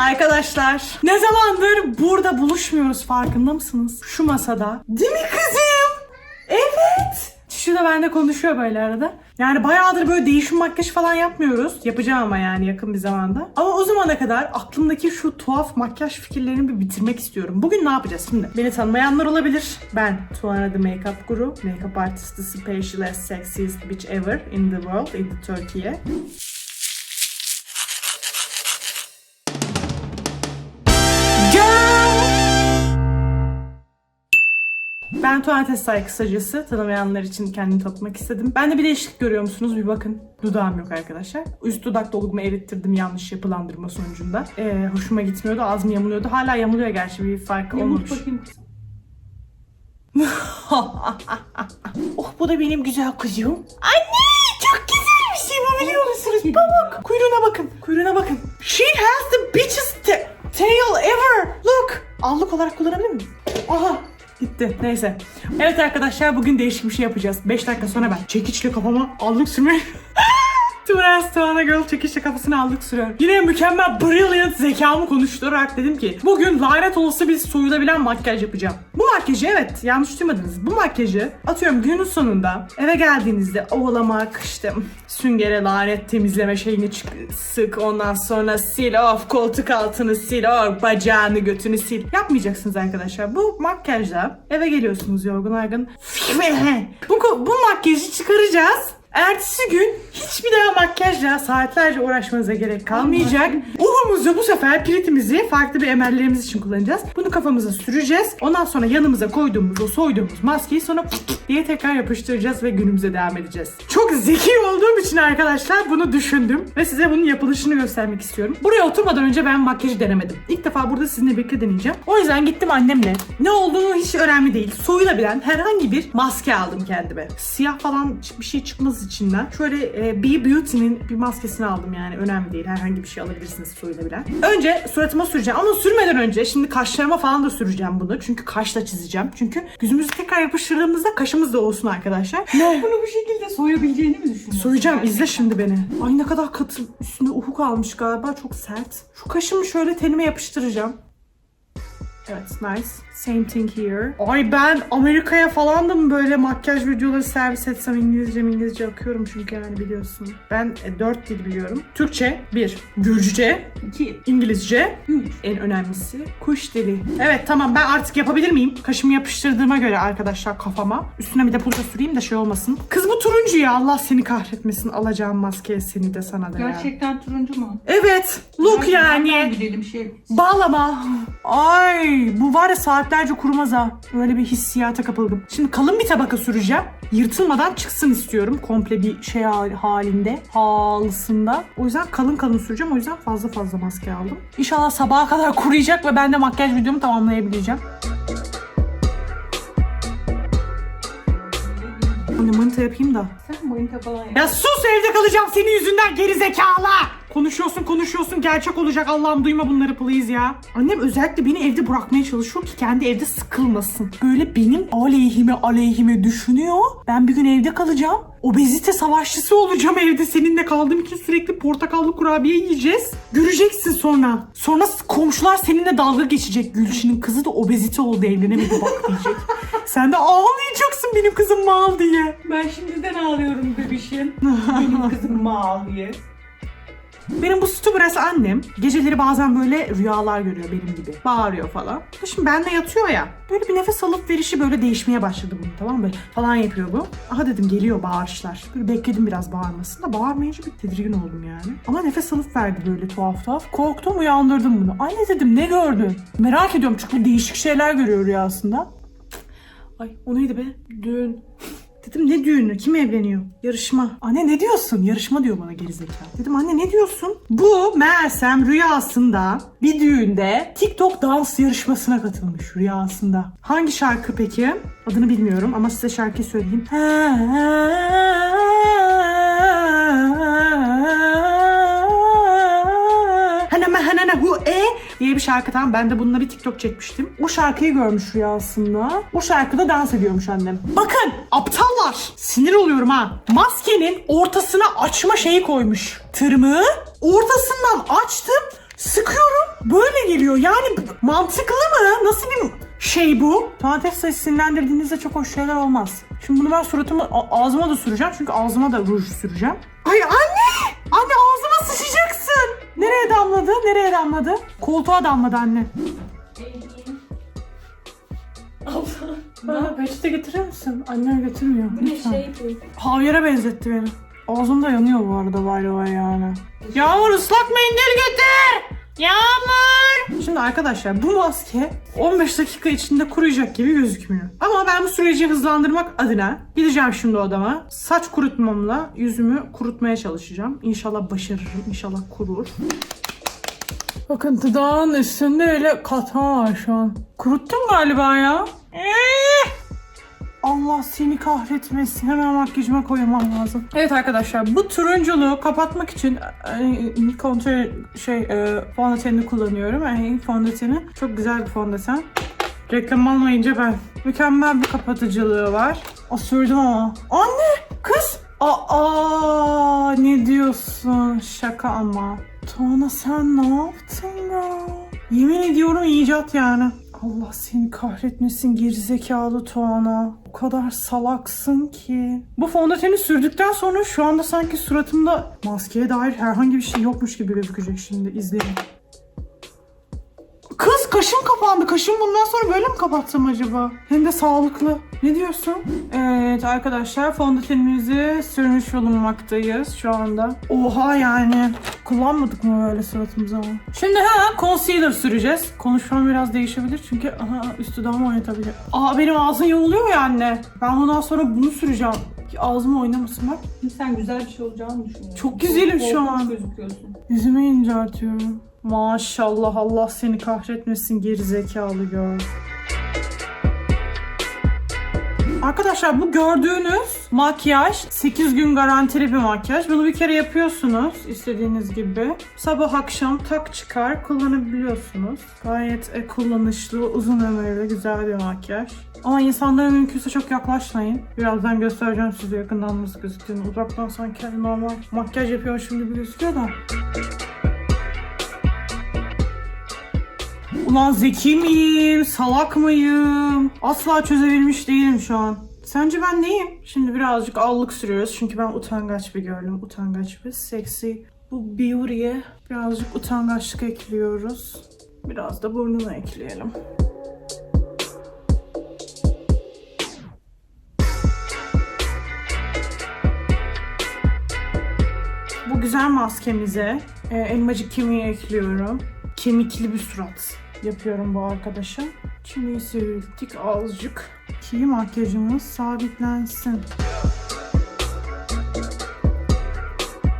Arkadaşlar ne zamandır burada buluşmuyoruz farkında mısınız? Şu masada. Değil mi kızım? Evet. Şu da bende konuşuyor böyle arada. Yani bayağıdır böyle değişim makyaj falan yapmıyoruz. Yapacağım ama yani yakın bir zamanda. Ama o zamana kadar aklımdaki şu tuhaf makyaj fikirlerini bir bitirmek istiyorum. Bugün ne yapacağız şimdi? Beni tanımayanlar olabilir. Ben Tuana the Makeup Guru. Makeup artist, the specialist, sexiest bitch ever in the world, in the Turkey. Ben Tuğan Testay kısacası tanımayanlar için kendimi tanıtmak istedim. Ben de bir değişiklik görüyor musunuz? Bir bakın. Dudağım yok arkadaşlar. Üst dudak dolgumu erittirdim yanlış yapılandırma sonucunda. Ee, hoşuma gitmiyordu. Ağzım yamuluyordu. Hala yamuluyor gerçi bir fark olmamış. oh bu da benim güzel kızım. Anne çok güzel bir şey bu biliyor musunuz? Pamuk. Kuyruğuna bakın. Kuyruğuna bakın. She has the ta- tail ever. Look. Allık olarak kullanabilir miyim? Aha. Gitti. Neyse. Evet arkadaşlar bugün değişik bir şey yapacağız. 5 dakika sonra ben çekiçle kafama allık sürmeyi... Tuğras Tuğan'a Girl çekişle kafasına aldık sürüyor. Yine mükemmel brilliant zekamı konuşturarak dedim ki bugün lanet olası bir soyulabilen makyaj yapacağım. Bu makyajı evet yanlış duymadınız. Bu makyajı atıyorum günün sonunda eve geldiğinizde ovalamak işte süngere lanet temizleme şeyini çık- sık ondan sonra sil of koltuk altını sil of bacağını götünü sil. Yapmayacaksınız arkadaşlar. Bu makyajla eve geliyorsunuz yorgun argın. bu, bu makyajı çıkaracağız. Ertesi gün hiçbir daha makyajla saatlerce uğraşmanıza gerek kalmayacak. Uhumuzu bu sefer piritimizi farklı bir emellerimiz için kullanacağız. Bunu kafamıza süreceğiz. Ondan sonra yanımıza koyduğumuz o soyduğumuz maskeyi sonra diye tekrar yapıştıracağız ve günümüze devam edeceğiz. Çok zeki olduğum için arkadaşlar bunu düşündüm ve size bunun yapılışını göstermek istiyorum. Buraya oturmadan önce ben makyajı denemedim. İlk defa burada sizinle birlikte deneyeceğim. O yüzden gittim annemle. Ne olduğunu hiç önemli değil. Soyulabilen herhangi bir maske aldım kendime. Siyah falan bir şey çıkmaz içinden. Şöyle e, Be Beauty'nin bir maskesini aldım yani. Önemli değil. Herhangi bir şey alabilirsiniz soyulabilen. Önce suratıma süreceğim ama sürmeden önce şimdi kaşlarıma falan da süreceğim bunu. Çünkü kaşla çizeceğim. Çünkü yüzümüzü tekrar yapıştırdığımızda kaşımız da olsun arkadaşlar. Ne? Bunu bu şekilde soyabileceğini mi düşünüyorsun? Soyacağım izle şimdi beni. Ay ne kadar katı. Üstünde uhuk almış galiba çok sert. Şu kaşımı şöyle tenime yapıştıracağım. Evet nice. Same thing here. Ay ben Amerika'ya falan da mı böyle makyaj videoları servis etsem İngilizce İngilizce akıyorum çünkü yani biliyorsun. Ben e, 4 dil biliyorum. Türkçe 1. Gürcüce 2, İngilizce 3. en önemlisi kuş dili. Evet tamam ben artık yapabilir miyim? Kaşımı yapıştırdığıma göre arkadaşlar kafama. Üstüne bir de pudra süreyim de şey olmasın. Kız bu turuncu ya Allah seni kahretmesin. Alacağım maskeye seni de sana da ya. Gerçekten turuncu mu? Evet look Nereden yani. bilelim şey. Bağlama. Ay bu var ya saatlerce kurumaz ha. Öyle bir hissiyata kapıldım. Şimdi kalın bir tabaka süreceğim. Yırtılmadan çıksın istiyorum. Komple bir şey hal- halinde. Halısında. O yüzden kalın kalın süreceğim. O yüzden fazla fazla maske aldım. İnşallah sabaha kadar kuruyacak ve ben de makyaj videomu tamamlayabileceğim. Yapayım da. Sen manita falan yap. Ya sus evde kalacağım senin yüzünden geri zekalı. Konuşuyorsun konuşuyorsun gerçek olacak Allah'ım duyma bunları please ya. Annem özellikle beni evde bırakmaya çalışıyor ki kendi evde sıkılmasın. Böyle benim aleyhime aleyhime düşünüyor. Ben bir gün evde kalacağım. Obezite savaşçısı olacağım evde seninle kaldığım için sürekli portakallı kurabiye yiyeceğiz. Göreceksin sonra. Sonra komşular seninle dalga geçecek. Gülşin'in kızı da obezite oldu evlenemedi bak diyecek. Sen de ağlayacaksın benim kızım mal diye. Ben şimdiden ağlıyorum bebişim. Benim kızım mal diye. Benim bu sütü burası annem. Geceleri bazen böyle rüyalar görüyor benim gibi. Bağırıyor falan. Şimdi benle yatıyor ya. Böyle bir nefes alıp verişi böyle değişmeye başladı bunun tamam mı? Böyle falan yapıyor bu. Aha dedim geliyor bağırışlar. Böyle bekledim biraz bağırmasını da bağırmayınca bir tedirgin oldum yani. Ama nefes alıp verdi böyle tuhaf tuhaf. Korktum uyandırdım bunu. Anne dedim ne gördün? Merak ediyorum çünkü değişik şeyler görüyor rüyasında. Ay o neydi be? Düğün. Dedim ne düğünü? Kim evleniyor? Yarışma. Anne ne diyorsun? Yarışma diyor bana gerizekalı. Dedim anne ne diyorsun? Bu meğersem rüyasında bir düğünde TikTok dans yarışmasına katılmış rüyasında. Hangi şarkı peki? Adını bilmiyorum ama size şarkıyı söyleyeyim. Hanama diye bir şarkı tamam ben de bununla bir TikTok çekmiştim. O şarkıyı görmüş rüyasında. O şarkıda dans ediyormuş annem. Bakın aptallar. Sinir oluyorum ha. Maskenin ortasına açma şeyi koymuş. Tırmığı ortasından açtım. Sıkıyorum. Böyle geliyor. Yani mantıklı mı? Nasıl bir şey bu? Domates sinirlendirdiğinizde çok hoş şeyler olmaz. Şimdi bunu ben suratıma, ağzıma da süreceğim. Çünkü ağzıma da ruj süreceğim. Ay anne! Anne ağzıma sıçacaksın. Nereye damladı? Nereye damladı? Koltuğa damladı anne. Abla. Bana peçete getirir misin? Annem getirmiyor. Bu ne Lütfen. şey bu? Havyara benzetti beni. Ağzım da yanıyor bu arada vay vay yani. Yağmur ıslak mendil getir! Yağmur! Şimdi arkadaşlar bu maske 15 dakika içinde kuruyacak gibi gözükmüyor. Ama ben bu süreci hızlandırmak adına gideceğim şimdi odama. Saç kurutmamla yüzümü kurutmaya çalışacağım. İnşallah başarırım. İnşallah kurur. Bakın dudağın üstünde öyle katma var şu an. Kuruttun galiba ya. Eh! Allah seni kahretmesin. Hemen makyajıma koymam lazım. Evet arkadaşlar bu turunculuğu kapatmak için e, kontrol şey e, fondötenini kullanıyorum. Yani fondöteni çok güzel bir fondöten. Reklam almayınca ben. Mükemmel bir kapatıcılığı var. O sürdüm ama. Anne! Kız! Aa ne diyorsun? Şaka ama. Tuana sen ne yaptın ya? Yemin ediyorum icat yani. Allah seni kahretmesin gerizekalı Tuana. O kadar salaksın ki. Bu fondöteni sürdükten sonra şu anda sanki suratımda maskeye dair herhangi bir şey yokmuş gibi gözükecek şimdi izleyin. Kız kaşım kapandı. Kaşım bundan sonra böyle mi kapatsam acaba? Hem de sağlıklı. Ne diyorsun? Evet arkadaşlar fondötenimizi sürmüş bulunmaktayız şu anda. Oha yani. Kullanmadık mı böyle suratımıza ama? Şimdi hemen concealer süreceğiz. Konuşmam biraz değişebilir çünkü aha, üstü dudağımı oynatabilir. Aa benim ağzım yamuluyor ya anne. Ben bundan sonra bunu süreceğim. Ki Ağzım oynamasın bak. Sen güzel bir şey olacağını düşünüyorum. Çok güzelim şu an. gözüküyorsun. Yüzümü inceltiyorum. Maşallah Allah seni kahretmesin gerizekalı gör. Arkadaşlar bu gördüğünüz makyaj 8 gün garantili bir makyaj. Bunu bir kere yapıyorsunuz istediğiniz gibi. Sabah akşam tak çıkar kullanabiliyorsunuz. Gayet e, kullanışlı, uzun ömürlü, güzel bir makyaj. Ama insanlara mümkünse çok yaklaşmayın. Birazdan göstereceğim size yakından nasıl gözüktüğünü. Uzaktan sanki normal makyaj yapıyormuşum gibi gözüküyor da. Ulan zeki miyim? Salak mıyım? Asla çözebilmiş değilim şu an. Sence ben neyim? Şimdi birazcık allık sürüyoruz. Çünkü ben utangaç bir gördüm. Utangaç bir seksi. Bu beauty'ye birazcık utangaçlık ekliyoruz. Biraz da burnuna ekleyelim. Bu güzel maskemize e, elmacık kemiği ekliyorum. Kemikli bir surat yapıyorum bu arkadaşa. Çineyi sivrilttik azıcık ki makyajımız sabitlensin.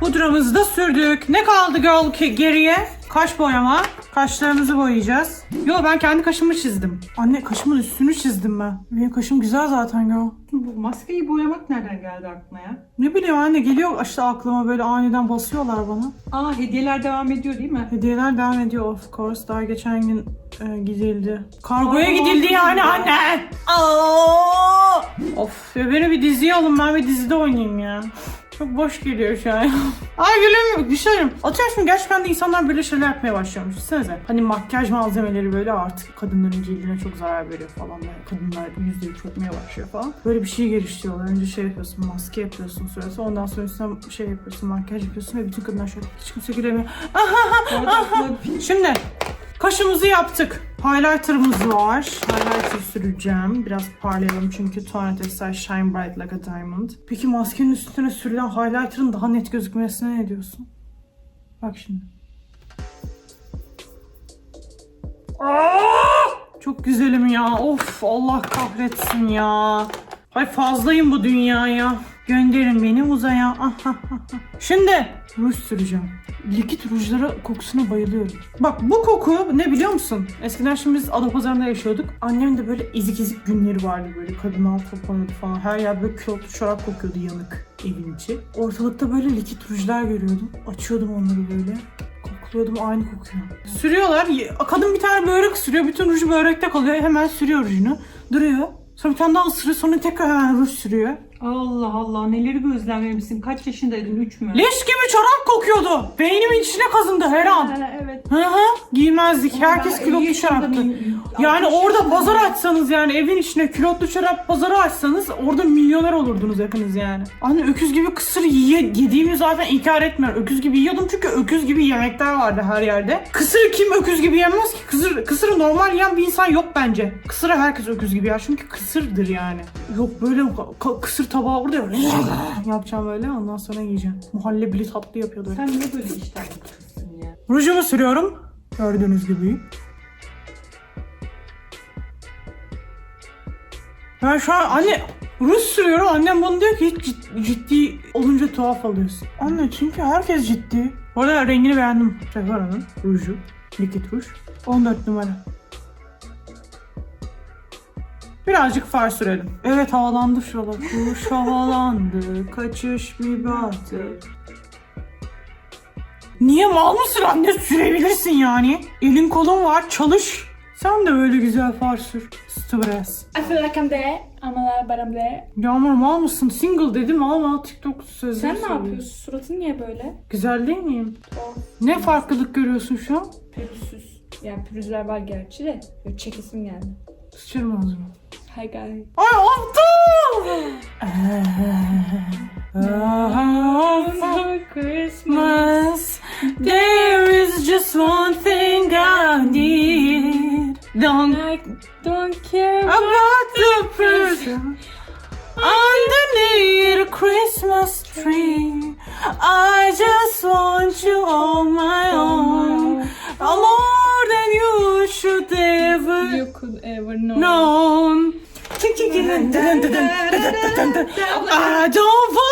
Pudramızı da sürdük. Ne kaldı girl ki geriye? Kaş boyama. Kaşlarımızı boyayacağız. Yo ben kendi kaşımı çizdim. Anne kaşımın üstünü çizdim ben. Benim kaşım güzel zaten girl. Bu maskeyi boyamak nereden geldi aklına ya? Ne bileyim anne geliyor işte aklıma böyle aniden basıyorlar bana. Aa hediyeler devam ediyor değil mi? Hediyeler devam ediyor of course. Daha geçen gün e, gidildi. Kargoya Aa, gidildi yani ya. anne. Aa! Of ya beni bir diziye alın ben bir dizide oynayayım ya. Çok boş geliyor şu an. Ay şey söyleyeyim. Atıyorum şimdi gerçekten de insanlar böyle şeyler yapmaya başlıyormuş. Düşünsenize. Hani makyaj malzemeleri böyle artık kadınların cildine çok zarar veriyor falan. Böyle kadınlar yüzleri çökmeye başlıyor falan. Böyle bir şey geliştiriyorlar. Önce şey yapıyorsun, maske yapıyorsun süresi. Ondan sonra üstüne şey yapıyorsun, makyaj yapıyorsun ve bütün kadınlar şöyle hiç kimse gülemiyor. Şimdi kaşımızı yaptık. Highlighter'ımız var. Highlighter süreceğim. Biraz parlayalım çünkü Tone Textile Shine Bright Like a Diamond. Peki maskenin üstüne sürülen highlighter'ın daha net gözükmesine ne diyorsun? Bak şimdi. Aa! Çok güzelim ya. Of Allah kahretsin ya. Hay fazlayım bu dünyaya. Gönderin beni uzaya. Ah, ah, ah. Şimdi ruj süreceğim. Likit rujlara kokusuna bayılıyorum. Bak bu koku ne biliyor musun? Eskiden şimdi biz Adapazarı'nda yaşıyorduk. Annemin de böyle ezik ezik günleri vardı böyle. Kadınlar toplanıyordu falan. Her yer böyle külotlu çorap kokuyordu yanık evin içi. Ortalıkta böyle likit rujlar görüyordum. Açıyordum onları böyle. Kokluyordum aynı kokuyor. Sürüyorlar. Kadın bir tane börek sürüyor. Bütün ruju börekte kalıyor. Hemen sürüyor rujunu. Duruyor. Sonra bir tane daha ısırıyor. Sonra tekrar hemen ruj sürüyor. Allah Allah neleri gözlemlemişsin? Kaç yaşındaydın? 3 mü? Leş gibi çorap kokuyordu. Beynimin içine kazındı her an. Ha, evet. Hı hı giymezdik. Herkes Ben kilotlu iyi. Yani Altmış orada pazar açsanız yani evin içine kilotlu şarap pazarı açsanız orada milyoner olurdunuz hepiniz yani. Anne öküz gibi kısır yiye, yediğimi zaten inkar etmiyorum. Öküz gibi yiyordum çünkü öküz gibi yemekler vardı her yerde. Kısırı kim öküz gibi yemez ki? Kısır, kısırı normal yiyen bir insan yok bence. Kısırı herkes öküz gibi yer çünkü kısırdır yani. Yok böyle kısır tabağı burada yapacağım böyle ondan sonra yiyeceğim. Muhallebili tatlı yapıyordu. Sen niye böyle kızsın ya? Rujumu sürüyorum. Gördüğünüz gibi. Ben şu an anne ruj sürüyorum. Annem bana diyor ki hiç cid- ciddi olunca tuhaf oluyorsun. Anne çünkü herkes ciddi. Bu arada rengini beğendim. Sephora'nın ruju. Likit ruj. 14 numara. Birazcık far sürelim. Evet havalandı şuralar. Kuş havalandı. Kaçış bir bahtı. Niye mal mısın anne sürebilirsin yani. Elin kolun var çalış. Sen de böyle güzel far sür. Stres. I feel like I'm there. I'm alive but I'm there. Yağmur mal mısın? Single dedim ama TikTok sözleri Sen ne söylüyor. yapıyorsun? Suratın niye böyle? Güzel değil miyim? Tuhaf, Ne farklılık görüyorsun şu an? pürüzsüz. Yani pürüzler var gerçi de. Böyle çekisim geldi. Sıçarım ağzıma. Hi guys. Ay aptal! Christmas, there is just one thing I need. Don't I don't care about the present underneath a Christmas tree. I just want you on my own, more than you should ever You could ever know. known. I don't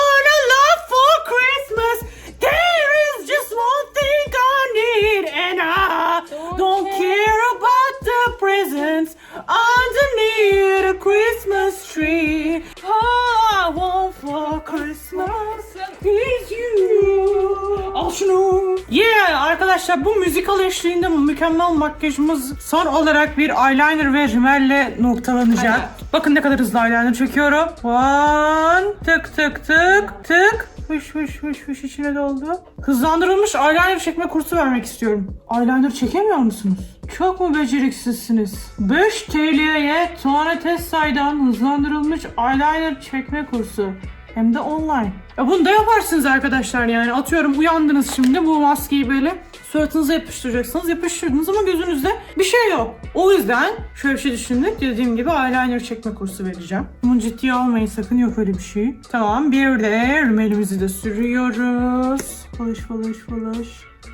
arkadaşlar bu müzikal eşliğinde mükemmel makyajımız son olarak bir eyeliner ve rimelle noktalanacak. Aynen. Bakın ne kadar hızlı eyeliner çekiyorum. One, tık tık tık tık. Fış fış fış fış içine doldu. Hızlandırılmış eyeliner çekme kursu vermek istiyorum. Eyeliner çekemiyor musunuz? Çok mu beceriksizsiniz? 5 TL'ye Tuane Tessay'dan hızlandırılmış eyeliner çekme kursu. Hem de online. Ya bunu da yaparsınız arkadaşlar yani. Atıyorum uyandınız şimdi bu maskeyi böyle suratınıza yapıştıracaksınız. Yapıştırdınız ama gözünüzde bir şey yok. O yüzden şöyle bir şey düşündük. Dediğim gibi eyeliner çekme kursu vereceğim. Bunu ciddiye almayın sakın yok öyle bir şey. Tamam bir de rimelimizi de sürüyoruz. Flash flash flash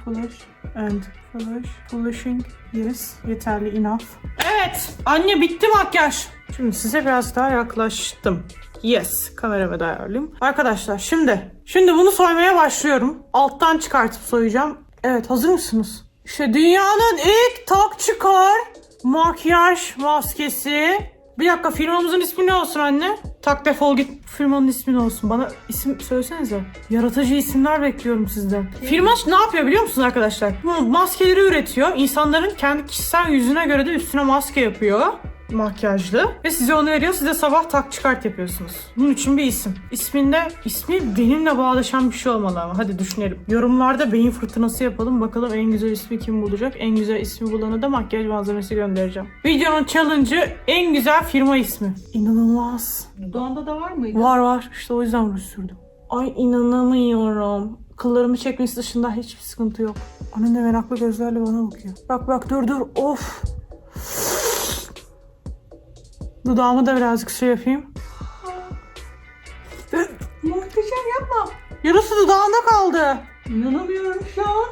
flash and flash flashing. Yes yeterli enough. Evet anne bitti makyaj. Şimdi size biraz daha yaklaştım. Yes, kameramı da ayarlayayım. Arkadaşlar şimdi, şimdi bunu soymaya başlıyorum. Alttan çıkartıp soyacağım. Evet, hazır mısınız? İşte dünyanın ilk tak çıkar makyaj maskesi. Bir dakika firmamızın ismi ne olsun anne? Tak defol git firmanın ismi ne olsun? Bana isim söylesenize. Yaratıcı isimler bekliyorum sizden. Firma ne yapıyor biliyor musunuz arkadaşlar? Bu maskeleri üretiyor. İnsanların kendi kişisel yüzüne göre de üstüne maske yapıyor makyajlı ve size onu veriyor. Size sabah tak çıkart yapıyorsunuz. Bunun için bir isim. İsminde ismi benimle bağdaşan bir şey olmalı ama hadi düşünelim. Yorumlarda beyin fırtınası yapalım. Bakalım en güzel ismi kim bulacak? En güzel ismi bulana da makyaj malzemesi göndereceğim. Videonun challenge'ı en güzel firma ismi. İnanılmaz. Dudağında da var mıydı? Var var. İşte o yüzden ruj sürdüm. Ay inanamıyorum. Kıllarımı çekmesi dışında hiçbir sıkıntı yok. Annem de meraklı gözlerle bana bakıyor. Bak bak dur dur. Of. Dudağımı da birazcık şey yapayım. Muhteşem yapma. Yarısı dudağında kaldı. İnanamıyorum şu an.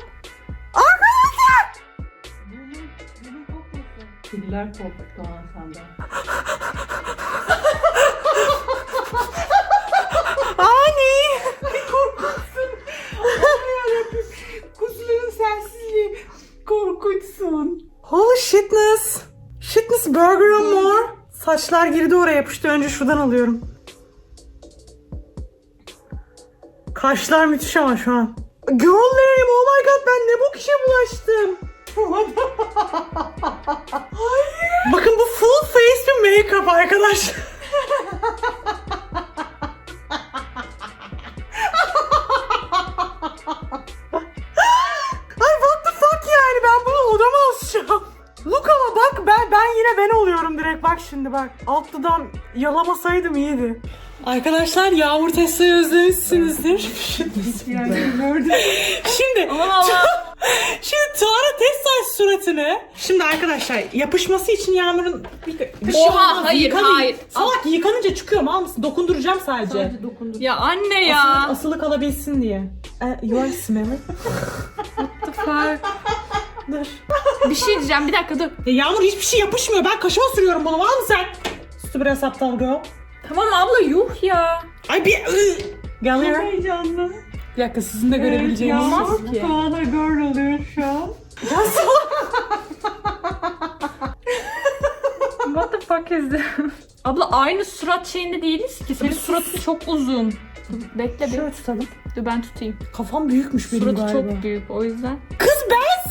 Arkadaşlar. Burnum, burnum kokmasın. Kediler korktu Doğan senden. Ani. Korkutsun. Allah'ım yarabbim. Kuzuların sensizliği korkutsun. Holy shitness. Shitness burger and more. Saçlar girdi oraya yapıştı. Önce şuradan alıyorum. Kaşlar müthiş ama şu an. Girl'lerim oh my god ben ne bok işe bulaştım. Bakın bu full face bir make-up arkadaş. Ay what the fuck yani ben direkt bak şimdi bak. Alt dudağım yalamasaydım iyiydi. Arkadaşlar Yağmur Tesla'yı özlemişsinizdir. Şimdi Şimdi Tuana Tesla suratını. Şimdi arkadaşlar yapışması için Yağmur'un bir, şey Oha, olmaz. hayır, Yıkanın- hayır. Salak yıkanınca çıkıyor mal mısın? Dokunduracağım sadece. Sadece dokundu. Ya anne Asılı, ya. asılı kalabilsin diye. Uh, you are smelling. Fuck. Dur. Bir şey diyeceğim bir dakika dur. Ya Yağmur hiçbir şey yapışmıyor. Ben kaşıma sürüyorum bunu. Var mı sen? Üstü biraz aptal girl. Tamam abla yuh ya. Ay bir... ıı. Gel Çok here. heyecanlı. Bir dakika sizin de görebileceğiniz. Yağmur ki. Tuana girl oluyor şu an. Salak. What the fuck is this? Abla aynı surat şeyinde değiliz ki. Senin suratın çok uzun. Dur, Bekle bir. Şöyle tutalım. Dur ben tutayım. Kafam büyükmüş benim Suratı galiba. çok büyük o yüzden. Kız bensin.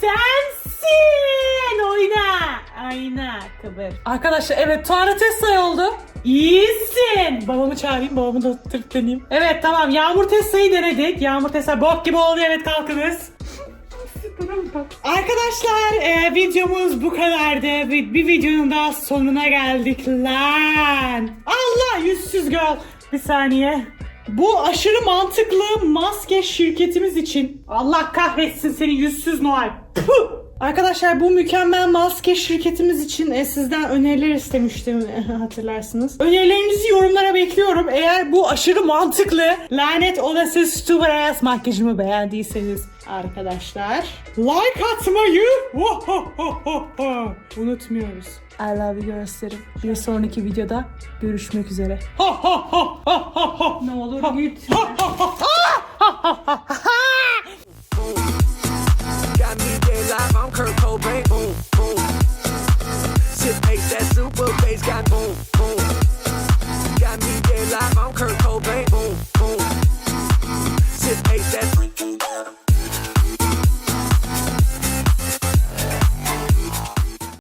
Sensin. Oyna. Oyna kıvır. Arkadaşlar evet Tuana Tesla oldu. İyisin. Babamı çağırayım. Babamı da tırtlanayım. Evet tamam. Yağmur Tesla'yı denedik. Yağmur Tesla bok gibi oldu. Evet kalkınız. Arkadaşlar e, videomuz bu kadardı. Bir, bir videonun daha sonuna geldik lan. Allah yüzsüz girl. Bir saniye. Bu aşırı mantıklı maske şirketimiz için. Allah kahretsin seni yüzsüz Noel. Puh! Arkadaşlar bu mükemmel maske şirketimiz için e, sizden öneriler istemiştim hatırlarsınız. Önerilerinizi yorumlara bekliyorum. Eğer bu aşırı mantıklı lanet olası stupid ass makyajımı beğendiyseniz arkadaşlar like atmayı unutmuyoruz. I love you gösterim. Bir sonraki videoda görüşmek üzere. Ne olur git. Got me dead live, I'm. Boom.